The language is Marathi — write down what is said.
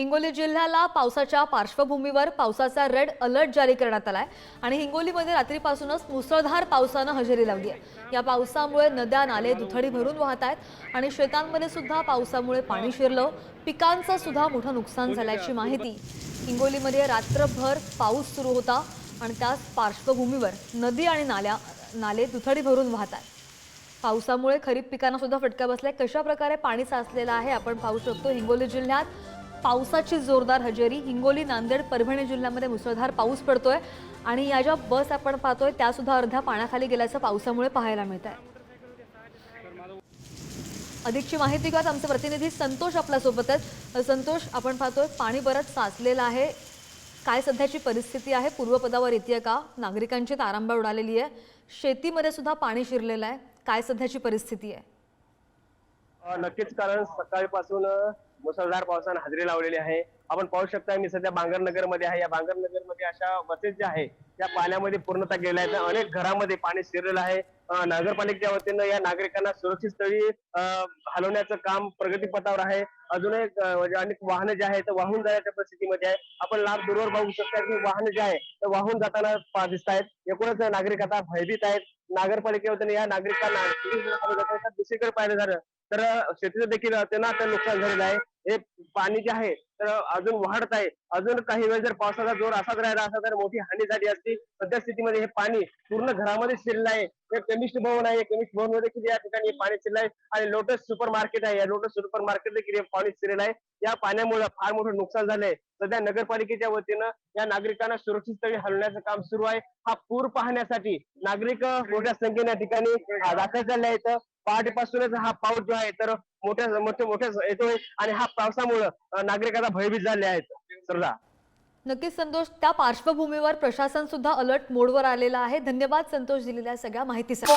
हिंगोली जिल्ह्याला पावसाच्या पार्श्वभूमीवर पावसाचा रेड अलर्ट जारी करण्यात आलाय. आणि हिंगोलीमध्ये रात्रीपासूनच मुसळधार पावसानं हजेरी लावली आहे या पावसामुळे नद्या नाले दुथडी भरून वाहत आहेत आणि शेतांमध्ये सुद्धा पावसामुळे पाणी शिरलं. पिकांचं सुद्धा मोठं नुकसान झाल्याची माहिती हिंगोलीमध्ये रात्रभर पाऊस सुरू होता आणि त्याच पार्श्वभूमीवर नदी आणि नाल्या नाले दुथडी भरून वाहत आहेत. पावसामुळे खरीप पिकांना सुद्धा फटका बसलाय. कशा प्रकारे पाणी साचलेलं आहे? आपण पाहू शकतो हिंगोली जिल्ह्यात पावसाची जोरदार हजेरी. हिंगोली नांदेड परभणी जिल्ह्यामध्ये मुसळधार पाऊस पडतोय आणि या ज्या बस आपण पाहतोय त्या सुद्धा अर्ध्या पाण्याखाली गेल्याचं पावसामुळे पाहायला मिळत आहे. अधिकची माहिती घेऊयात. आमचे प्रतिनिधी संतोष आपल्यासोबत आहेत. संतोष आपण पाहतोय पाणी बरंच साचलेलं आहे. काय सध्याची परिस्थिती आहे? पूर्वपदावर येते का? नागरिकांची तारांबळ उडालेली आहे. शेतीमध्ये सुद्धा पाणी शिरलेलं आहे. काय सध्याची परिस्थिती आहे? नक्कीच कारण सकाळपासून मुसळधार पावसानं हजेरी लावलेली आहे. आपण पाहू शकता मी सध्या बांगरनगरमध्ये आहे. या बांगरनगरमध्ये अशा बसेस ज्या आहे त्या पाण्यामध्ये पूर्णतः गेल्या आहेत. अनेक घरामध्ये पाणी शिरलेलं आहे. नगरपालिकेच्या वतीनं या नागरिकांना सुरक्षित स्थळी हलवण्याचं काम प्रगतीपथावर आहे. अजूनही एक म्हणजे अनेक वाहनं जे आहेत वाहून जाण्याच्या परिस्थितीमध्ये आहे. आपण लांब दूरवर बघू शकता की वाहनं जे आहे ते वाहून जाताना दिसत आहेत एकूणच नागरिक आता भयभीत आहेत. नागरपालिकेवतीने या नागरिकांना दुसरीकडे पाहिलं झालं तर शेतीचं देखील त्यांना नुकसान झालेलं आहे. हे पाणी जे आहे तर अजून वाढत आहे. अजून काही वेळ जर पावसाचा जोर असाच राहिला असता तर मोठी हानी झाली असती सध्या स्थितीमध्ये हे पाणी पूर्ण घरामध्ये शिरलं आहे. हे केमिस्ट भवन आहे. केमिस्ट भवनमध्ये किती या ठिकाणी पाणी शिरलं आहे. आणि लोटस सुपर मार्केट आहे. या लोटस सुपर मार्केट देखील हे पाणी शिरलं आहे. या पाण्यामुळे फार मोठं नुकसान झालंय सध्या नगरपालिकेच्या वतीनं या नागरिकांना सुरक्षित स्थळी हलवण्याचं काम सुरू आहे. हा पूर पाहण्यासाठी नागरिक मोठ्या संख्येने या ठिकाणी दाखल झाले आहेत. पहाटेपासूनच हा पाऊस जो आहे तर मोठ्या मोठ्या मोठ्या येतोय आणि हा पावसामुळं नागरिकांना भयभीत झाले आहेत. सरदा नक्कीच संतोष त्या पार्श्वभूमीवर प्रशासन सुद्धा अलर्ट मोडवर आलेलं आहे. धन्यवाद संतोष दिलेल्या सगळ्या माहितीसाठी.